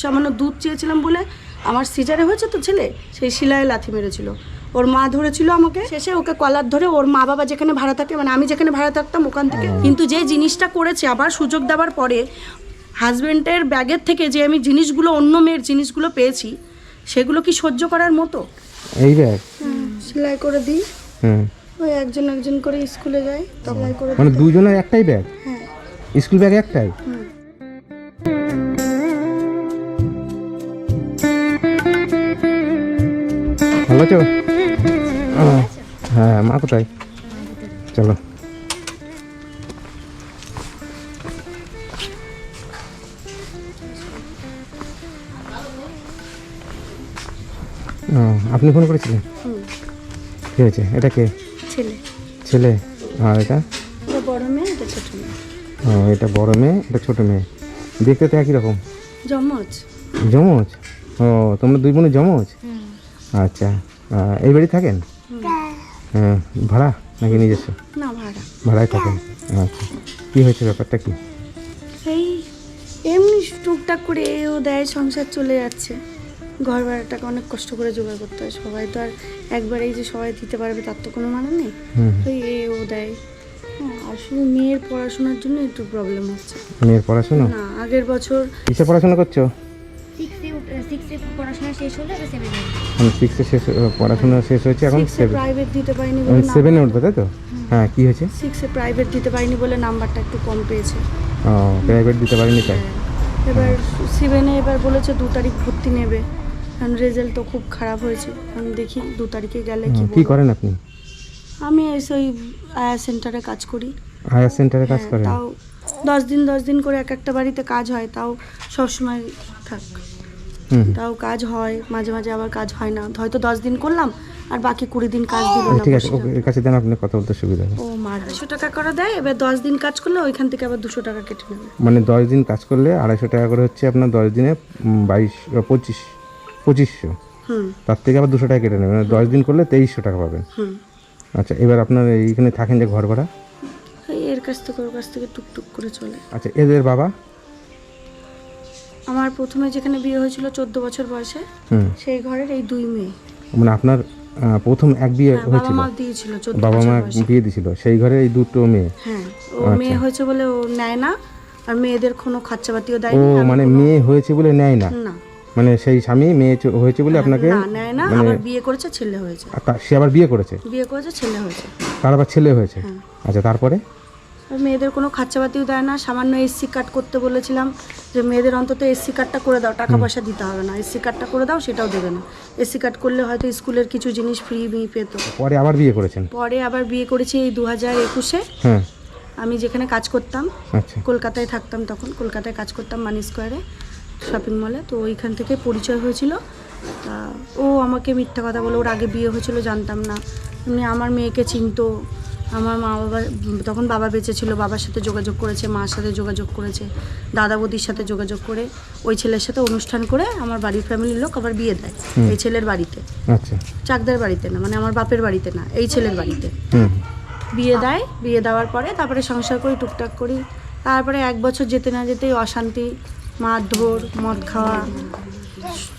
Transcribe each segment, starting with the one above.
সামান্য দুধ চেয়েছিলাম বলে আমার সিজারে হয়েছে তো ছেলে সেই শিলায় লাথি মেরেছিল। ওর মা ধরেছিল আমাকে। শেষে ওকে কলার ধরে ওর মা বাবা যেখানে ভাড়া থাকে মানে আমি যেখানে ভাড়া থাকতাম ওখান থেকে। কিন্তু যে জিনিসটা করেছে আবার সুযোগ দেওয়ার পরে হাজবেন্ডের ব্যাগের থেকে যে আমি জিনিসগুলো অন্য মেয়ের জিনিসগুলো পেয়েছি সেগুলো কি সহ্য করার মতো? এই ব্যাগ সেলাই করে দিই। ওই একজন একজন করে স্কুলে যায় সেলাই করে মানে দুজনের একটাই ব্যাগ? হ্যাঁ। স্কুল ব্যাগ একটাই? ভালো আছো? হ্যাঁ মা কোথায়? চলো। আপনি ফোন করেছিলেন? হুম। কি হয়েছে? এটা কে? ছেলে। ছেলে? আর এটা? এটা বড় মেয়ে এটা ছোট মেয়ে। ও এটা বড় মেয়ে এটা ছোট মেয়ে। দেখতে তো একই রকম। জমজ জমজ ও তোমরা দুই বোনে জমজ আচ্ছা। এই বাড়ি থাকেন? হ্যাঁ ভাড়া নাকি নিজস্ব না ভাড়া। ভাড়ায় থাকেন? আচ্ছা। কী হয়েছে ব্যাপারটা কি? এই এমনি টুকটাক করে এও দেয় সংসার চলে যাচ্ছে। ঘর ভাড়াটাকে অনেক কষ্ট করে জোগাড় করতে হয়। সবাই তো আর একবারেই যে সবাই দিতে পারবে তার তো কোনো মানে নেই। তো এ ও দেয়। হ্যাঁ আর শুধু মেয়ের পড়াশোনার জন্য একটু প্রবলেম হচ্ছে। মেয়ের পড়াশোনা? না আগের বছর কিসে পড়াশোনা করছ? সিক্সে সিক্সে পড়াশোনা শেষ হলে এবার সেভেনে মানে সিক্সে শেষ পড়াশোনা শেষ হয়েছে এখন সিক্সে প্রাইভেট দিতে পারিনি বলে সেভেনে উঠবে তাই তো? হ্যাঁ কী হয়েছে? সিক্সে প্রাইভেট দিতে পারিনি বলে নাম্বারটা একটু কম পেয়েছে। ও প্রাইভেট দিতে পারিনি তাই? এবার সেভেনে এবার বলেছে দু তারিখ ভর্তি নেবে। কারণ রেজাল্ট তো খুব খারাপ হয়েছে। আমি দেখি দু তারিখে গেলে কি কী করেন আপনি? আমি এসে ওই আয়া সেন্টারে কাজ করি। হায়ার সেন্টারে কাজ হ্যাঁ, করেন? তাও দশ দিন দশ দিন করে এক একটা বাড়িতে কাজ হয় তাও সবসময় থাক। তাও কাজ হয় মাঝে মাঝে আবার কাজ হয় না। হয়তো দশ দিন করলাম আর বাকি কুড়ি দিন কাজ দিল না ঠিক আছে এর কাছে দেন আপনি কথা বলতে সুবিধা হবে। ও মার দুশো টাকা করে দেয় এবার দশ দিন কাজ করলে ওইখান থেকে আবার দুশো টাকা কেটে নেবে। মানে দশ দিন কাজ করলে আড়াইশো টাকা করে হচ্ছে আপনার দশ দিনে বাইশ পঁচিশ পঁচিশশো। হুম। তার থেকে আবার দুশো টাকা কেটে নেবেন মানে দশ দিন করলে তেইশশো টাকা পাবেন। হুম। আচ্ছা এবার আপনার এইখানে থাকেন যে ঘর ভাড়া এই এর কাছ থেকে ওর কাছ থেকে টুকটুক করে চলে। আচ্ছা এদের বাবা? আমার প্রথমে যেখানে বিয়ে হয়েছিল চোদ্দ বছর বয়সে হুম। সেই ঘরের এই দুই মেয়ে। মানে আপনার প্রথম এক বিয়ে হ্যাঁ, বাবা হয়েছিল? মা দিয়েছিল বাবা মা বিয়ে দিয়েছিল সেই ঘরে এই দুটো মেয়ে? হ্যাঁ ও আচ্ছা। মেয়ে হয়েছে বলে ও নেয় না আর মেয়েদের কোনো খরচাপাতিও ও দেয়নি আমি মানে মেয়ে হয়েছে বলে নেয় না? না। মানে সেই স্বামী মেয়ে হয়েছে বলে আপনাকে না নেয় না মানে আবার বিয়ে করেছে ছেলে হয়েছে। সে আবার বিয়ে করেছে? বিয়ে করেছে ছেলে হয়েছে। তার আবার ছেলে হয়েছে? হ্যাঁ। আচ্ছা তারপরে? মেয়েদের কোনো খরচাপাতিও দেয় না। সামান্য এসসি কার্ড করতে বলেছিলাম যে মেয়েদের অন্তত এসসি কার্ডটা করে দাও টাকা পয়সা দিতে হবে না। এসসি কার্ডটা করে দাও সেটাও দেবে না। এসসি কার্ড করলে হয়তো স্কুলের কিছু জিনিস ফ্রি পেত। পরে আবার বিয়ে করেছেন? পরে আবার বিয়ে করেছি এই দু হাজার একুশে আমি যেখানে কাজ করতাম আচ্ছা। কলকাতায় থাকতাম তখন। কলকাতায় কাজ করতাম মানি স্কোয়ারে শপিং মলে তো ওইখান থেকে পরিচয় হয়েছিল। তা ও আমাকে মিথ্যা কথা বলে ওর আগে বিয়ে হয়েছিল জানতাম না। এমনি আমার মেয়েকে চিনতো। আমার মা বাবা তখন বাবা বেঁচে ছিল বাবার সাথে যোগাযোগ করেছে মার সাথে যোগাযোগ করেছে দাদা বৌদির সাথে যোগাযোগ করে ওই ছেলের সাথে অনুষ্ঠান করে আমার বাড়ির ফ্যামিলির লোক আবার বিয়ে দেয় এই ছেলের বাড়িতে। আচ্ছা। চাকদার বাড়িতে না মানে আমার বাপের বাড়িতে না এই ছেলের বাড়িতে। বিয়ে দেয় বিয়ে দেওয়ার পরে তারপরে সংসার করি টুকটাক করি। তারপরে এক বছর যেতে না যেতেই অশান্তি মারধর মদ খাওয়া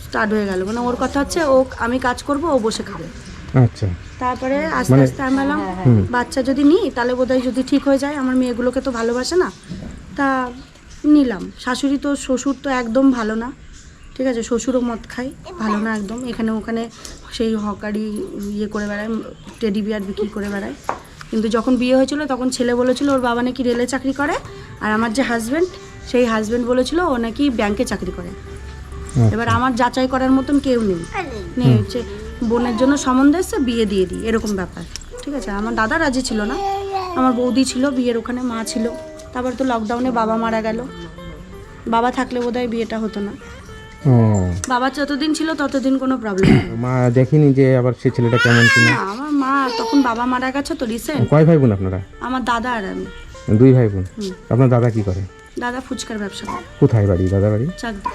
স্টার্ট হয়ে গেল। মানে ওর কথা হচ্ছে ও আমি কাজ করব ও বসে খাবে। আচ্ছা। তারপরে আস্তে মানে- আস্তে আমি বললাম বাচ্চা যদি নিই তাহলে বোধহয় যদি ঠিক হয়ে যায় আমার মেয়েগুলোকে তো ভালোবাসে না তা নিলাম। শাশুড়ি তো শ্বশুর তো একদম ভালো না ঠিক আছে? শ্বশুরও মদ খায় ভালো না একদম। এখানে ওখানে সেই হকারি ইয়ে করে বেড়ায় টেডি বিয়ার বিক্রি করে বেড়ায়। কিন্তু যখন বিয়ে হয়েছিল তখন ছেলে বলেছিল ওর বাবা নাকি রেলে চাকরি করে? আর আমার যে হাজব্যান্ড সেই হাজব্যান্ড বলেছিল ও নাকি ব্যাংকে চাকরি করে। এবার আমার যাচাই করার মতন কেউ নেই। নেই হচ্ছে বোনের জন্য সম্বন্ধ এসছে বিয়ে দিয়ে দিই এরকম ব্যাপার। ঠিক আছে? আমার দাদা রাজি ছিল না। আমার বৌদি ছিল বিয়ের ওখানে মা ছিল। তারপর তো লকডাউনে বাবা মারা গেল। বাবা থাকলে বোধহয় বিয়েটা হতো না। বাবা যতদিন ছিল ততদিন কোনো প্রবলেম মা দেখিনি যে আবার সে ছেলেটা কেমন ছিল? না আমার মা তখন বাবা মারা গেছে তো রিসেন্ট কয় ভাই বোন আপনারা? আমার দাদা আর আমি। দুই ভাই বোন আপনার দাদা কি করে? দাদা ফুচকার ব্যবসা করে। কোথায় বাড়ি? দাদা বাড়ি? চাকদা।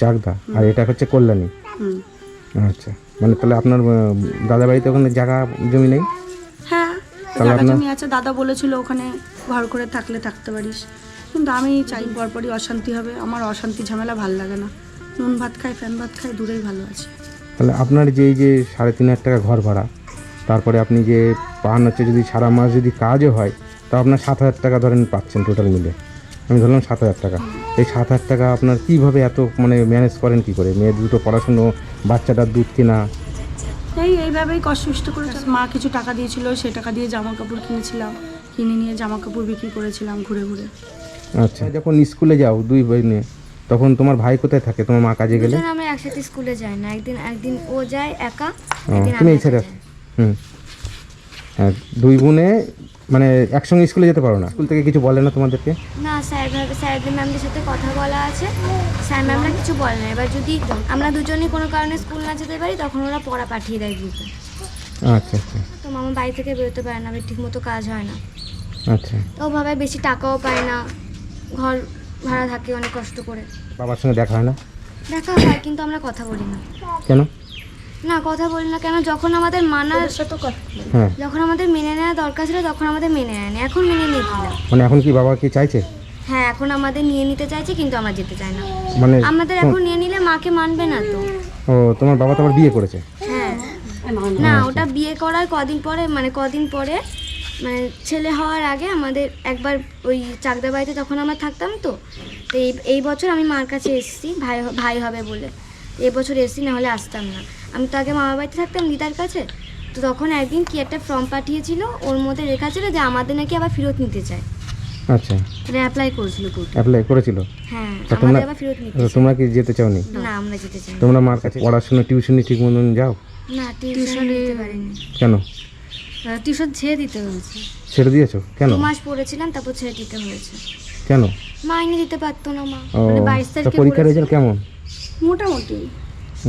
চাকদা। আর এটা হচ্ছে কল্যাণী। হুম। আচ্ছা। মানে তাহলে আপনার দাদা বাড়িতে ওখানে জায়গা জমি নেই? হ্যাঁ তাহলে জায়গা জমি আছে। দাদা বলেছিল ওখানে ঘর করে থাকলে থাকতে পারিস। কিন্তু আমি চাই পরপরই অশান্তি হবে। আমার অশান্তি ঝামেলা ভালো লাগে না। নুন ভাত খায় ফ্যান ভাত খায় দূরেই ভালো আছে। তাহলে আপনার যে যে সাড়ে তিন হাজার টাকা ঘর ভাড়া তারপরে আপনি যে পান হচ্ছে যদি সারা মাস যদি কাজও হয় তা আপনার সাত হাজার টাকা ধরেন পাচ্ছেন টোটাল মিলে আমি ধরলাম সাত হাজার টাকা। এই সাত হাজার টাকা আপনার কীভাবে এত মানে ম্যানেজ করেন কি করে? মেয়ের দুটো পড়াশুনো বাচ্চাটার দুধ কেনা? এই এইভাবেই কষ্ট করে মা কিছু টাকা দিয়েছিল সে টাকা দিয়ে জামা কাপড় কিনেছিলাম। কিনে নিয়ে জামা কাপড় বিক্রি করেছিলাম ঘুরে ঘুরে। আচ্ছা। যখন স্কুলে যাও দুই ভাই নিয়ে তখন তোমার ভাই কোথায় থাকে? তোমার মা কাজে গেলে? আমি একসাথে স্কুলে যাই না। একদিন একদিন ও যায় একা একদিন তুমি আমি এই ছেড়ে একা হুম। হ্যাঁ দুই বোনে মানে একসঙ্গে স্কুলে যেতে পারো না? স্কুল থেকে কিছু বলে না তোমাদেরকে? না স্যার ভাবে স্যারদের ম্যামদের সাথে কথা বলা আছে। স্যার ম্যামরা কিছু বলে না। এবার যদি আমরা দুজনেই কোনো কারণে স্কুল না যেতে পারি তখন ওরা পড়া পাঠিয়ে দেয় গ্রুপে আচ্ছা আচ্ছা। তো মামা বাড়ি থেকে বেরোতে পারে না ঠিক মতো কাজ হয় না। আচ্ছা। তো ওভাবে বেশি টাকাও পায় না। ঘর ভাড়া থাকে অনেক কষ্ট করে। বাবার সঙ্গে দেখা হয় না? দেখা হয় কিন্তু আমরা কথা বলি না। কেন? না কথা বলি না কেন? যখন আমাদের মানার হ্যাঁ। যখন আমাদের মেনে নেওয়া দরকার ছিল তখন আমাদের মেনে নেয়নি। এখন মেনে নিয়ে মানে এখন কি বাবা কি চাইছে? হ্যাঁ এখন আমাদের নিয়ে নিতে চাইছে কিন্তু আমরা যেতে চাই না। মানে আমাদের এখন নিয়ে নিলে মাকে মানবে না তো। ও তোমার বাবা তো আবার বিয়ে করেছে। হ্যাঁ। না ওটা বিয়ে করার কদিন পরে মানে কদিন পরে মানে ছেলে হওয়ার আগে আমাদের একবার ওই চাকদা বাড়িতে তখন আমরা থাকতাম তো তো এই এই বছর আমি মার কাছে এসেছি ভাই ভাই হবে বলে। এই বছর এসেছি না হলে আসতাম না। আমি তো আগে মামা বাড়িতে থাকতাম দিদার কাছে। তো তখন একদিন কি একটা ফর্ম পাঠিয়েছিল ওর মধ্যে লেখা ছিল যে আমাদের নাকি আবার ফেরত নিতে চায়। আচ্ছা। মানে অ্যাপ্লাই করেছিল কোর্টে অ্যাপ্লাই করেছিল? হ্যাঁ তোমরা আবার ফেরত নিতে তোমরা কি যেতে চাওনি? না আমরা যেতে চাই তোমরা মার কাছে পড়াশোনা টিউশনি ঠিক মতন যাও? না টিউশন দিতে পারিনি। কেন? টিউশন ছেড়ে দিতে হয়েছে। ছেড়ে দিয়েছ? কেন? দু মাস পড়েছিলাম তারপর ছেড়ে দিতে হয়েছে। কেন? মাইনে দিতে পারতো না মা। মানে বাইশ তা তারিখে পরীক্ষার রেজাল্ট কেমন? মোটামুটি।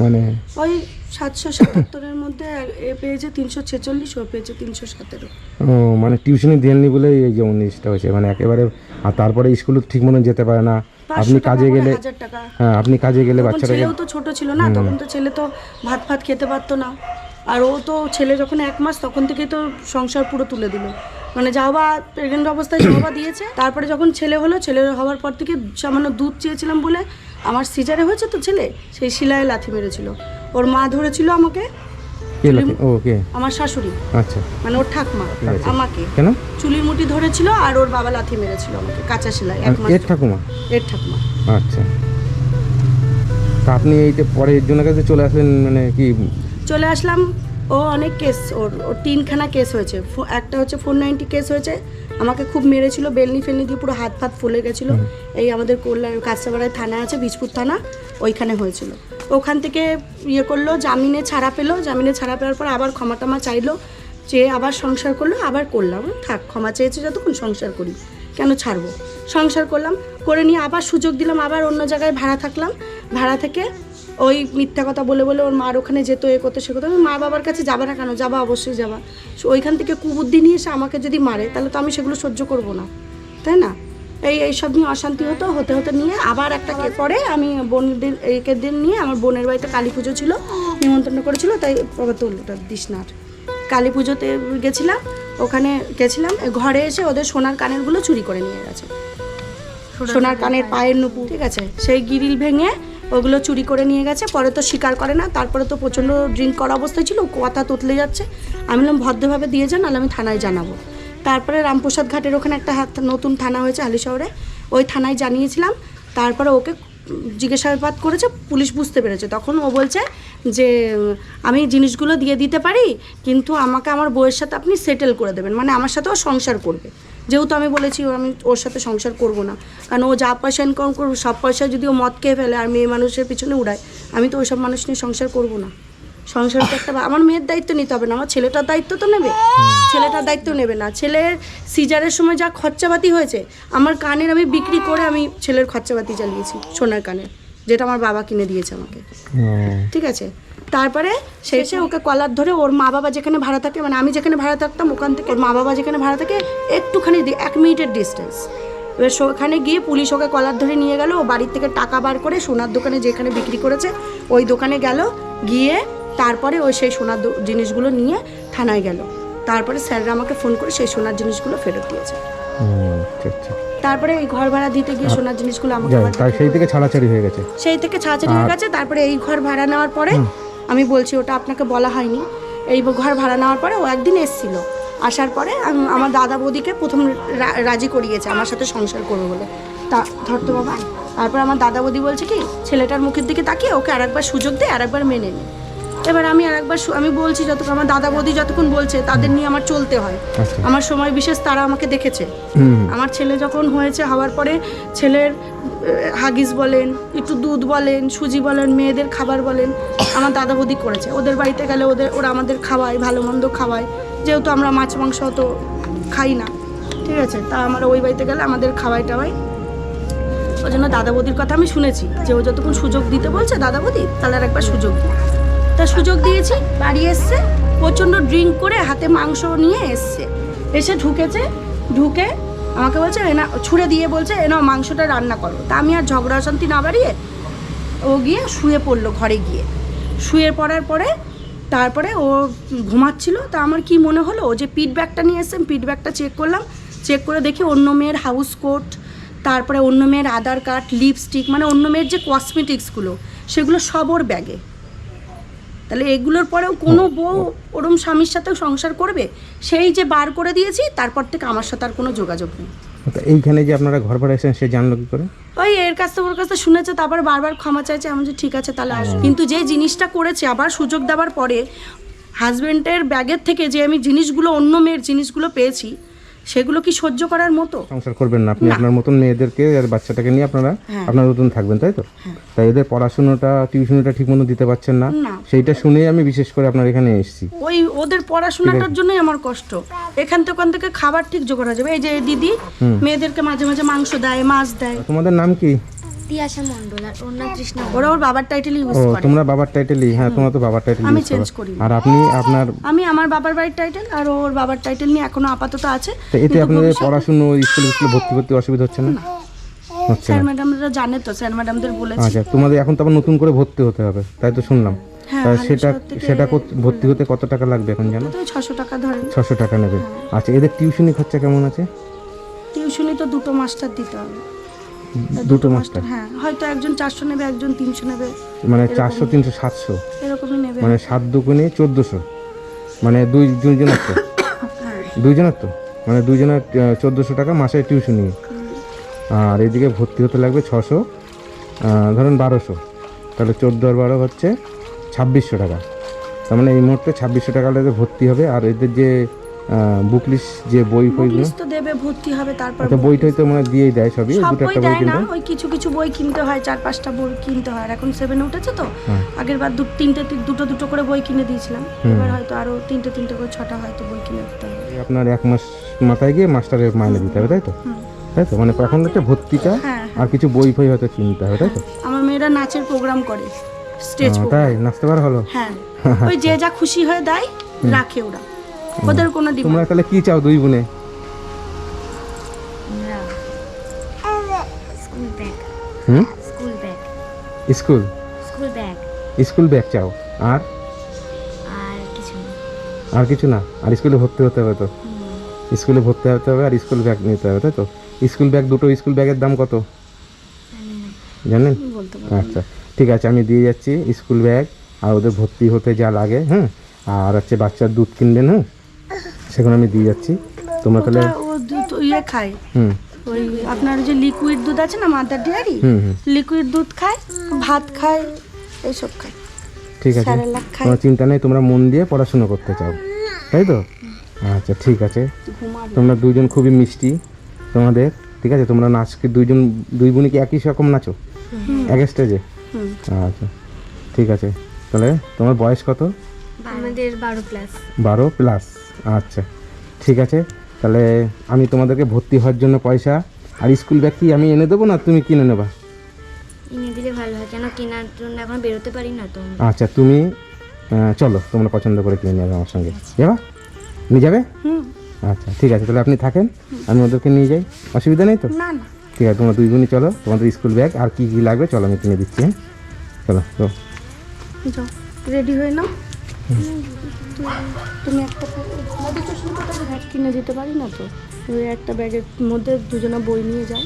মানে? ওই সাতশো সাতাত্তরের মধ্যে এ পেয়েছে তিনশো ছেচল্লিশ ও পেয়েছে তিনশো সতেরো। ও মানে টিউশনি দেননি বলে এই যে উনিশটা হয়েছে। মানে একেবারে আর তারপরে স্কুলে ঠিক মতন যেতে পারে না। আপনি কাজে গেলে হ্যাঁ আপনি কাজে গেলে বাচ্চাটাকে ছেলেও তো ছোট ছিল না তখন তো ছেলে তো ভাত ফাত খেতে পারতো না। আর ও তো ছেলে যখন এক মাস তখন থেকে তো সংসার পুরো তুলে দিল। মানে যা যাওয়া প্রেগনেন্ট অবস্থায় যাওয়া দিয়েছে তারপরে যখন ছেলে হলো ছেলে হওয়ার পর থেকে সামান্য দুধ চেয়েছিলাম বলে আমার সিজারে হয়েছে তো ছেলে সেই শিলায় লাথি মেরেছিল। ওর মা ধরেছিল আমাকে। কে লাগে ও কে? আমার শাশুড়ি। আচ্ছা। মানে ওর ঠাকমা। আমাকে। কেন? চুলির মুঠি ধরেছিল আর ওর বাবা লাথি মেরেছিল আমাকে কাঁচা সেলাই এক মাস এর ঠাকুমা? এর ঠাকমা। আচ্ছা। তা আপনি এইটা পরে এর জন্য কাছে চলে আসলেন মানে কি? চলে আসলাম ও অনেক কেস ওর ওর তিনখানা কেস হয়েছে। একটা হচ্ছে ফোর নাইনটি কেস হয়েছে। আমাকে খুব মেরেছিল বেলনি ফেলনি দিয়ে পুরো হাত ফাত ফুলে গেছিল। এই আমাদের কল্যাণ কাঁচরাপাড়ায় থানা আছে বিজপুর থানা ওইখানে হয়েছিল। ওখান থেকে ইয়ে করল জামিনে ছাড়া পেল। জামিনে ছাড়া পেলার পর আবার ক্ষমা টমা চাইলো চেয়ে আবার সংসার করল আবার করলাম। থাক ক্ষমা চেয়েছে যতক্ষণ সংসার করি কেন ছাড়বো? সংসার করলাম করে নিয়ে আবার সুযোগ দিলাম আবার অন্য জায়গায় ভাড়া থাকলাম। ভাড়া থেকে ওই মিথ্যা কথা বলে বলে ওর মার ওখানে যেত এ করতে সে করতে। মা বাবার কাছে যাবে না কেন? যাবা অবশ্যই যাবা। ওইখান থেকে কুবুদ্ধি নিয়ে এসে আমাকে যদি মারে তাহলে তো আমি সেগুলো সহ্য করব না। তাই না? এই এইসব নিয়ে অশান্তি হতো হতে হতে নিয়ে আবার একটা কে পরে আমি বোনদের একে দিন নিয়ে আমার বোনের বাড়িতে কালী পুজো ছিল নিমন্ত্রণ করেছিল তাই বাবা তো ওটা দিস না। কালী পুজোতে গেছিলাম ওখানে গেছিলাম ঘরে এসে ওদের সোনার কানেরগুলো চুরি করে নিয়ে গেছে। সোনার কানের। পায়ের নুপুর ঠিক আছে? সেই গিরিল ভেঙে ওগুলো চুরি করে নিয়ে গেছে, পরে তো স্বীকার করে না, তারপরে তো প্রচণ্ড ড্রিঙ্ক করা অবস্থায় ছিল, কথা তোতলে যাচ্ছে। আমি বললাম, ভদ্রভাবে দিয়ে যান আমি থানায় জানাব। তারপরে রামপ্রসাদ ঘাটের ওখানে একটা নতুন থানা হয়েছে আলি শহরে ওই থানায় জানিয়েছিলাম, তারপরে ওকে জিজ্ঞাসাবাদ করেছে, পুলিশ বুঝতে পেরেছে। তখন ও বলছে যে, আমি জিনিসগুলো দিয়ে দিতে পারি, কিন্তু আমাকে আমার বউয়ের সাথে আপনি সেটেল করে দেবেন। মানে আমার সাথে ও সংসার করবে। যেহেতু আমি বলেছি, আমি ওর সাথে সংসার করব না। কারণ ও যা পয়সা ইনকাম করব, সব পয়সা যদি ও মদ খেয়ে ফেলে আর মেয়ে মানুষের পিছনে উড়ায়, আমি তো ওইসব মানুষ নিয়ে সংসার করব না। সংসার তো একটা আমার মেয়ের দায়িত্ব নিতে হবে না আমার ছেলেটার দায়িত্ব তো নেবে। ছেলেটার দায়িত্ব নেবে না। ছেলের সিজারের সময় যা খরচাপাতি হয়েছে আমার কানের আমি বিক্রি করে আমি ছেলের খরচাপাতি চালিয়েছি সোনার কানের যেটা আমার বাবা কিনে দিয়েছে আমাকে। ঠিক আছে? তারপরে শেষে ওকে কলার ধরে ওর মা বাবা যেখানে ভাড়া থাকে মানে আমি যেখানে ভাড়া থাকতাম ওখান থেকে ওর মা বাবা যেখানে ভাড়া থাকে একটুখানি এক মিনিটের ডিস্টেন্স এবার ওখানে গিয়ে পুলিশ ওকে কলার ধরে নিয়ে গেল ও বাড়ির থেকে টাকা বার করে সোনার দোকানে যেখানে বিক্রি করেছে ওই দোকানে গেল গিয়ে তারপরে ওই সেই সোনার জিনিসগুলো নিয়ে থানায় গেল। তারপরে স্যাররা আমাকে ফোন করে সেই সোনার জিনিসগুলো ফেরত দিয়েছে। তারপরে এই ঘর ভাড়া দিতে গিয়ে সোনার জিনিসগুলো আমাকে সেই থেকে ছাড়াছাড়ি হয়ে গেছে। সেই থেকে ছাড়াছাড়ি হয়ে গেছে তারপরে এই ঘর ভাড়া নেওয়ার পরে আমি বলছি ওটা আপনাকে বলা হয়নি। এই ঘর ভাড়া নেওয়ার পরে ও একদিন এসেছিল। আসার পরে আমার দাদা বৌদিকে প্রথম রাজি করিয়েছে আমার সাথে সংসার করবে বলে। তা ধর তো বাবা। তারপর আমার দাদা বৌদি বলছে কি ছেলেটার মুখের দিকে তাকিয়ে ওকে আরেকবার সুযোগ দে আরেকবার মেনে নে। এবার আমি আরেকবার আমি বলছি যতক্ষণ আমার দাদা বৌদি যতক্ষণ বলছে তাদের নিয়ে আমার চলতে হয়। আচ্ছা। আমার সময় বিশেষ তারা আমাকে দেখেছে। আমার ছেলে যখন হয়েছে হওয়ার পরে ছেলের হাগিস বলেন একটু দুধ বলেন সুজি বলেন মেয়েদের খাবার বলেন আমার দাদা বৌদি করেছে। ওদের বাড়িতে গেলে ওদের ওরা আমাদের খাওয়ায় ভালো মন্দ খাওয়ায়। যেহেতু আমরা মাছ মাংস অত খাই না ঠিক আছে? তা আমরা ওই বাড়িতে গেলে আমাদের খাওয়াই টাওয়াই ওই জন্য দাদা বৌদির কথা আমি শুনেছি। যে ও যতক্ষণ সুযোগ দিতে বলছে দাদা বৌদি তাহলে আর একবার সুযোগ দিই তা সুযোগ দিয়েছি, বাড়ি এসছে, প্রচণ্ড ড্রিঙ্ক করে হাতে মাংস নিয়ে এসছে। এসে ঢুকেছে, ঢুকে আমাকে বলছে এনা ছুঁড়ে দিয়ে বলছে এনা মাংসটা রান্না করো। তা আমি আর ঝগড়া অশান্তি না বাড়িয়ে ও গিয়ে শুয়ে পড়ল ঘরে গিয়ে। শুয়ে পড়ার পরে তারপরে ও ঘুমাচ্ছিল। তা আমার কি মনে হলো? ও যে পিডব্যাকটা নিয়ে এসছে পিডব্যাকটা চেক করলাম। চেক করে দেখি অন্য মেয়ের হাউস কোট তারপরে অন্য মেয়ের আধার কার্ড লিপস্টিক মানে অন্য মেয়ের যে কসমেটিক্সগুলো সেগুলো সব ওর ব্যাগে তাহলে এগুলোর পরেও কোনো বউ ওরম স্বামীর সাথেও সংসার করবে? সেই যে বার করে দিয়েছি তারপর থেকে আমার সাথে আর কোনো যোগাযোগ নেই। এইখানে যে আপনারা ঘর ভাড়া এসেছেন সে জানলো কি করে? ওই এর কাছ থেকে ওর কাছ থেকে শুনেছে তারপর বারবার ক্ষমা চাইছে আমি যে ঠিক আছে তাহলে আসো। কিন্তু যে জিনিসটা করেছে আবার সুযোগ দেওয়ার পরে হাজবেন্ডের ব্যাগের থেকে যে আমি জিনিসগুলো অন্য মেয়ের জিনিসগুলো পেয়েছি সেগুলো কি সহ্য করার মতো? সংসার করবেন না। আপনি আপনার মতন মেয়েদেরকে আর বাচ্চাটাকে নিয়ে আপনারা হ্যাঁ। আপনার মতন থাকবেন তাই তো? তাই এদের পড়াশোনাটা টিউশনটা ঠিক মতো দিতে পারছেন না। না। সেইটা শুনেই আমি বিশেষ করে আপনার এখানে এসেছি। ওই ওদের পড়াশোনাটার জন্যই আমার কষ্ট। এখান থেকে ওখান থেকে খাবার ঠিক জোগাড় হয়ে যাবে। এই যে দিদি মেয়েদেরকে মাঝে মাঝে মাংস দেয় মাছ দেয়। তোমাদের নাম কি? তিয়াশা মণ্ডল আর ওর কৃষ্ণ ওরা ওর বাবার টাইটেল ইউজ করে। তোমরা বাবার টাইটেলই হ্যাঁ তোমরা তো বাবার টাইটেল আমি চেঞ্জ করি। আর আপনি আপনার আমি আমার বাবার বাড়ির টাইটেল আর ওর বাবার টাইটেল নিয়ে এখনও আপাতত আছে। তো এতে আপনাদের পড়াশুনো স্কুলে স্কুলে ভর্তি করতে অসুবিধা হচ্ছে না? হচ্ছে স্যার ম্যাডামরা জানে তো স্যার ম্যাডামদের বলেছি। আচ্ছা তোমাদের এখন তো আবার নতুন করে ভর্তি হতে হবে তাই তো শুনলাম। হ্যাঁ, সেটা সেটা ভর্তি হতে কত টাকা লাগবে এখন জানো? ছশো টাকা ধরেন। ছশো টাকা নেবে। আচ্ছা এদের টিউশনি খরচা কেমন আছে? টিউশনি তো দুটো মাস্টার দিতে হবে। দুটো মাস্টার? হ্যাঁ হয়তো একজন চারশো নেবে একজন তিনশো নেবে। মানে চারশো তিনশো সাতশো? এরকমই নেবে। মানে সাত দুগুণে চোদ্দোশো? মানে দুই দুইজনের তো? হ্যাঁ। দুইজনের তো? মানে দুইজনের চোদ্দোশো টাকা মাসে টিউশন নিয়ে। আর এদিকে ভর্তি হতে লাগবে ছশো ধরুন বারোশো। তাহলে চোদ্দ আর বারো হচ্ছে ছাব্বিশশো টাকা। তার মানে এই মুহূর্তে ছাব্বিশশো টাকা ভর্তি হবে। আর এদের যে বুকলিশ যে বই ফইগুলো তো দেবে ভর্তি হবে তারপর একটা বই টই তো মানে দিয়েই দেয় সবই দুটো একটা বই না কিনতে। ওই কিছু কিছু বই কিনতে হয় চার পাঁচটা বই কিনতে হয়। আর এখন সেভেন উঠেছে তো হ্যাঁ। আগের বার দু তিনটে তি- দুটো দুটো করে বই কিনে দিয়েছিলাম। এবার হয়তো আরও তিনটে তিনটে করে ছটা হয়তো বই কিনে দিতে হবে। আপনার এক মাস মাথায় গিয়ে মাস্টারের মাইনে দিতে হবে তাই তো? তাই তো? মানে এখন হচ্ছে ভর্তিটা হ্যাঁ। আর কিছু বই ফই হয়তো কিনতে হবে তাই তো? আমার মেয়েরা নাচের প্রোগ্রাম করে স্টেজ তাই? নাচতে পারা হলো? হ্যাঁ। ওই যে যা খুশি হয়ে দেয় রাখে ওরা। ওদের কোনো ডিমান্ড তোমরা তাহলে কি চাও দুই বোনে? School bag. হুম? School bag. School? School bag. School bag চাও। আর? আর কিছু না। আর কিছু না? আর স্কুলে ভর্তি হতে হবে তো? স্কুলে ভর্তি হতে হবে আর স্কুল ব্যাগ নিতে হবে তাই তো? স্কুল ব্যাগ দুটো স্কুল ব্যাগের দাম কত? জানেন? আচ্ছা ঠিক আছে আমি দিয়ে যাচ্ছি স্কুল ব্যাগ আর ওদের ভর্তি হতে যা লাগে হ্যাঁ আর হচ্ছে বাচ্চার দুধ কিনবেন হ্যাঁ সেগুলো আমি দিয়ে যাচ্ছি। তোমরা তাহলে ও দুধ ইয়ে খায়। হুম। ওই আপনার যে লিকুইড দুধ আছে না মাদার ডেয়ারি লিকুইড দুধ খায় ভাত খায় এইসব খায়। ঠিক আছে। তোমার চিন্তা নেই তোমরা মন দিয়ে পড়াশুনো করতে চাও। তাই তো? আচ্ছা ঠিক আছে। তোমরা দুইজন খুবই মিষ্টি তোমাদের ঠিক আছে? তোমরা নাচ কি দুইজন দুই বোনই কি একই রকম নাচো? এক স্টেজে আচ্ছা ঠিক আছে। তাহলে তোমার বয়স কত? আমাদের বারো প্লাস বারো প্লাস আচ্ছা ঠিক আছে। তাহলে আমি তোমাদেরকে ভর্তি হওয়ার জন্য পয়সা আর স্কুল ব্যাগ কি আমি এনে দেবো না তুমি কিনে নেবা? এনে দিলে ভালো হয় কেন কেনার জন্য এখন বেরোতে পারি না তো। আচ্ছা তুমি চলো তোমরা পছন্দ করে কিনে নেবে আমার সঙ্গে। যাবা? নিয়ে যাবে? আচ্ছা ঠিক আছে তাহলে আপনি থাকেন আমি ওদেরকে নিয়ে যাই। অসুবিধা নেই তো? না না। ঠিক আছে তোমরা দুই বোনই চলো তোমাদের স্কুল ব্যাগ আর কি কি লাগবে চলো আমি কিনে দিচ্ছি হ্যাঁ? চলো তো রেডি হয়ে নাও। তুমি একটা চশমাটা তো ব্যাগ কিনে দিতে পারি না তো? ওই একটা ব্যাগের মধ্যে দুজনে বই নিয়ে যায়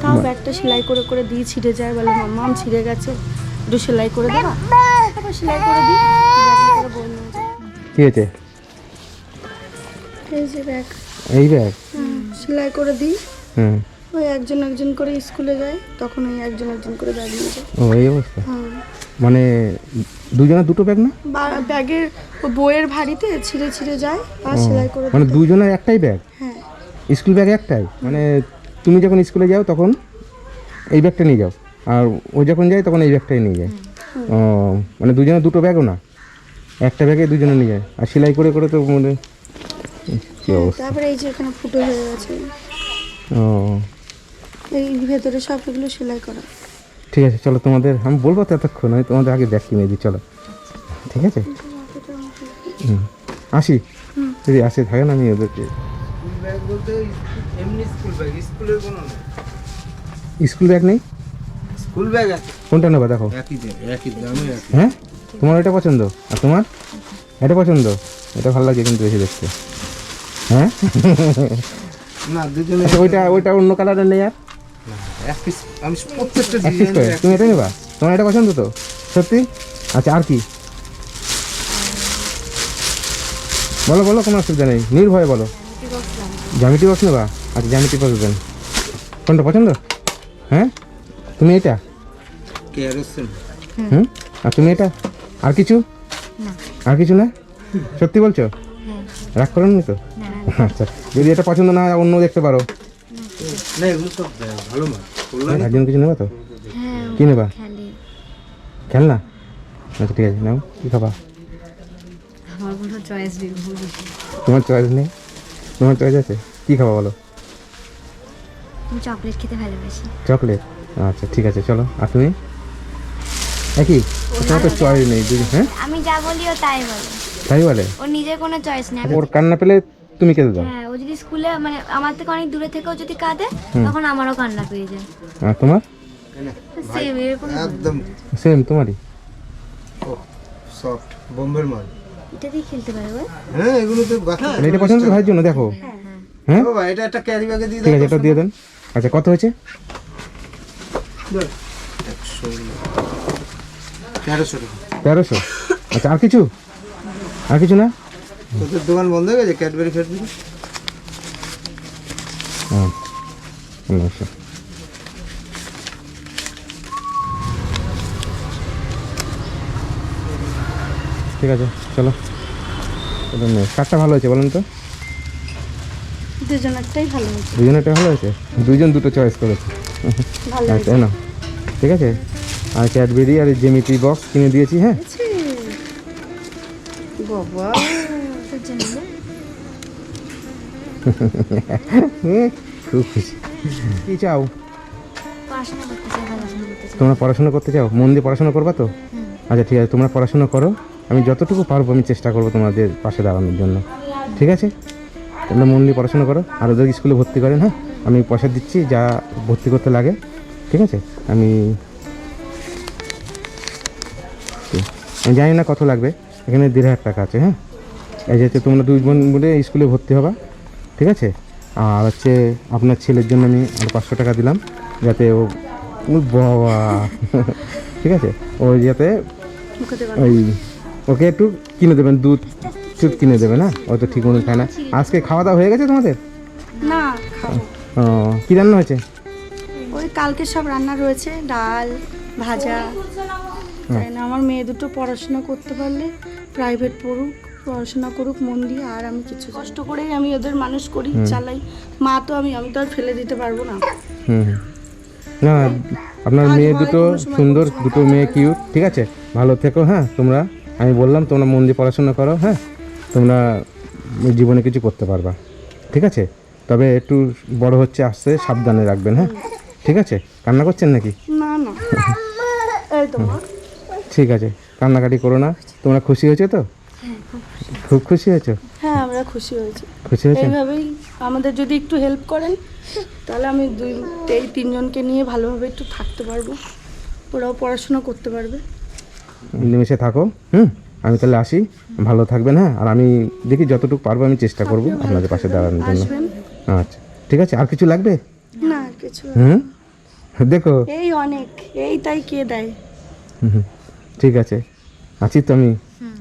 তাও ব্যাগটা সেলাই করে করে দিয়ে ছিঁড়ে যায় বলে মাম্মা ছিঁড়ে গেছে। একটু সেলাই করে দেবা তারপর সেলাই করে দিই বই নিয়ে যায় কী হয়েছে? এই যে ব্যাগ। এই ব্যাগ? সেলাই করে দিই। হুম। ওই একজন একজন করে স্কুলে যায় তখন ওই একজন একজন করে ব্যাগ নিয়ে যায়। ও এই অবস্থা? হ্যাঁ মানে দুজনের দুটো ব্যাগ না? বা ব্যাগের বইয়ের ভারীতে ছিঁড়ে ছিঁড়ে যায় আর সেলাই করে মানে দিতে- দুজনের একটাই ব্যাগ হ্যাঁ। স্কুল ব্যাগ একটাই? মানে তুমি যখন স্কুলে যাও তখন এই ব্যাগটা নিয়ে যাও। আর ও যখন যায় তখন এই ব্যাগটাই নিয়ে যায়। ও মানে দুজনে দুটো ব্যাগও না? একটা ব্যাগে দুজনে নিয়ে যায়। আর সেলাই করে করে তো মানে কী অবস্থা? তারপরে এই যে এখানে ফুটো হয়ে গেছে ও। এই ভেতরে সব এগুলো সেলাই করা। ঠিক আছে চলো তোমাদের আমি বলব তো এতক্ষণ আমি তোমাদের আগে ব্যাগ কিনে দিই চলো। ঠিক আছে? হুম আসি। যদি আসে থাকেন আমি ওদেরকে। স্কুল ব্যাগ না নেই? স্কুল ব্যাগ আছে। কোনটা নেবা দেখো। হ্যাঁ? তোমার এটা পছন্দ? আর তোমার? এটা পছন্দ? এটা ভালো লাগছে কিন্তু বেশি দেখতে। হ্যাঁ? না দুজনে আচ্ছা ওইটা ওইটা অন্য কালারের নেই আর? আমি প্রত্যেকটা করে? তুমি এটা নেবা? তোমার এটা পছন্দ তো? সত্যি? আচ্ছা আর কি? বলো বলো কোনো অসুবিধা নেই। নির্ভয়ে বলো। জ্যামিটি বক্স নেবা? আচ্ছা জ্যামিটি বক্স দেন। কোনটা পছন্দ? হ্যাঁ? তুমি এটা? হুম? আর তুমি এটা? আর কিছু? আর কিছু না? সত্যি বলছো? রাগ করেননি তো? আচ্ছা যদি এটা পছন্দ না হয় অন্য দেখতে পারো। না এগুলো সব ভালো মাল কল্যাণ কিছু নেবা তো? হ্যাঁ কি নেবা? খেলে। খেলনা আচ্ছা ঠিক আছে নাও কী খাবা? আমার কোনো চয়েস নেই তোমার চয়েস নেই? তোমার চয়েস আছে? কী খাবা বলো? চকলেট খেতে ভালোবাসি। চকলেট আচ্ছা ঠিক আছে চলো। আর তুমি? একই? তোমার তো চয়েস নেই হ্যাঁ? আমি যা বলি ও তাই বলে। তাই বলে? ওর নিজের কোনো চয়েস নেই। ওর কান্না পেলে তুমি কেঁদে দাও। হ্যাঁ ও যদি স্কুলে মানে আমার থেকে অনেক দূরে থেকেও যদি কাঁদে তখন আমারও কান্না পেয়ে যায়। আর তোমার? সেম এরকম একদম। সেম তোমারই? সফট বোম্বের মাল। এটা দিয়ে খেলতে পারবে হ্যাঁ এগুলো তো বাচ্চা। এটা পছন্দ ভাইয়ের জন্য দেখো। হ্যাঁ বাবা এটা একটা ক্যারি ব্যাগে দিয়ে ঠিক দাও আছে এটা দিয়ে দেন। আচ্ছা কত হয়েছে? তেরোশো তেরোশো? আচ্ছা আর কিছু? আর কিছু না? তোদের দোকান বন্ধ হয়ে গেছে? ক্যাডবেরি ফ্যাডবেরি হ্যাঁ নশো ঠিক আছে চলো। কাঠটা ভালো হয়েছে বলেন তো? দুজন ভালো হয়েছে। দুজনেরটা ভালো হয়েছে? দুজন দুটো চয়েস করেছে। ভালো আচ্ছা না ঠিক আছে? আর ক্যাডবেরি আর জেমিটি বক্স কিনে দিয়েছি হ্যাঁ? বাবা এ, খুব খুশি কি চাও তোমরা পড়াশোনা করতে চাও? মন দিয়ে পড়াশোনা করবা তো? আচ্ছা ঠিক আছে তোমরা পড়াশোনা করো। আমি যতটুকু পারব আমি চেষ্টা করব তোমাদের পাশে দাঁড়ানোর জন্য। ঠিক আছে? তোমরা মন দিয়ে পড়াশোনা করো। আর ওদের স্কুলে ভর্তি করেন হ্যাঁ? আমি পয়সা দিচ্ছি যা ভর্তি করতে লাগে। ঠিক আছে? আমি আমি জানি না কত লাগবে। এখানে দেড় হাজার টাকা আছে হ্যাঁ? এই যেহেতু তোমরা দুই বোন মিলে স্কুলে ভর্তি হবা ঠিক আছে? আর হচ্ছে আপনার ছেলের জন্য আমি আর পাঁচশো টাকা দিলাম যাতে ও ও বাবা ঠিক আছে? ও যাতে ওই ওকে একটু কিনে দেবেন দুধ টুধ কিনে দেবে না? ও তো ঠিক মতো খায় না। আজকে খাওয়া দাওয়া হয়ে গেছে তোমাদের? না ও কী রান্না হয়েছে? ওই কালকে সব রান্না রয়েছে ডাল ভাজা। না। আমার মেয়ে দুটো পড়াশোনা করতে পারলে প্রাইভেট পড়ুক। পড়াশোনা করুক মন দিয়ে আর আমি কিছু কষ্ট করেই আমি ওদের মানুষ করি চালাই। মা তো আমি আমি তো আর ফেলে দিতে পারব না। না আপনার মেয়ে দুটো সুন্দর দুটো মেয়ে কিউট ঠিক আছে? ভালো থেকো হ্যাঁ তোমরা। আমি বললাম তোমরা মন দিয়ে পড়াশোনা করো হ্যাঁ? তোমরা জীবনে কিছু করতে পারবা ঠিক আছে? তবে একটু বড় হচ্ছে আসতে সাবধানে রাখবেন হ্যাঁ? ঠিক আছে? কান্না করছেন নাকি? না না। ঠিক আছে কান্নাকাটি করো না। তোমরা খুশি হয়েছো তো? খুব খুশি হয়েছো? হ্যাঁ আমরা খুশি হয়েছি। খুশি হয়েছে এইভাবেই আমাদের যদি একটু হেল্প করেন তাহলে আমি দুই এই তিনজনকে নিয়ে ভালোভাবে একটু থাকতে পারব। ওরাও পড়াশোনা করতে পারবে। মিলেমিশে থাকো হুম? আমি তাহলে আসি। ভালো থাকবেন হ্যাঁ? আর আমি দেখি যতটুকু পারব আমি চেষ্টা করব আপনাদের পাশে দাঁড়ানোর জন্য। আচ্ছা ঠিক আছে আর কিছু লাগবে? না আর কিছু হুম? দেখো। এই অনেক এই তাই কে দেয়? হুম, হুম। ঠিক আছে। আছি তো আমি।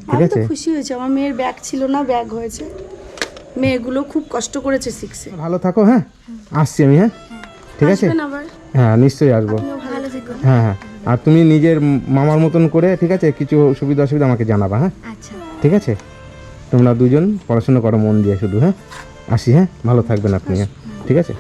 ঠিক আছে? খুশি হয়েছে। আমার মেয়ের ব্যাগ ছিল না ব্যাগ হয়েছে। মেয়েগুলো খুব কষ্ট করেছে শিখছে ভালো থাকো হ্যাঁ? আসছি আমি হ্যাঁ? ঠিক আছে? হ্যাঁ নিশ্চয়ই আসব। হ্যাঁ হ্যাঁ। আর তুমি নিজের মামার মতন করে ঠিক আছে? কিছু সুবিধা অসুবিধা আমাকে জানাবা হ্যাঁ? আচ্ছা। ঠিক আছে? তোমরা দুজন পড়াশোনা করো মন দিয়ে শুধু হ্যাঁ? আসি হ্যাঁ? ভালো থাকবেন আপনি হ্যাঁ? ঠিক আছে?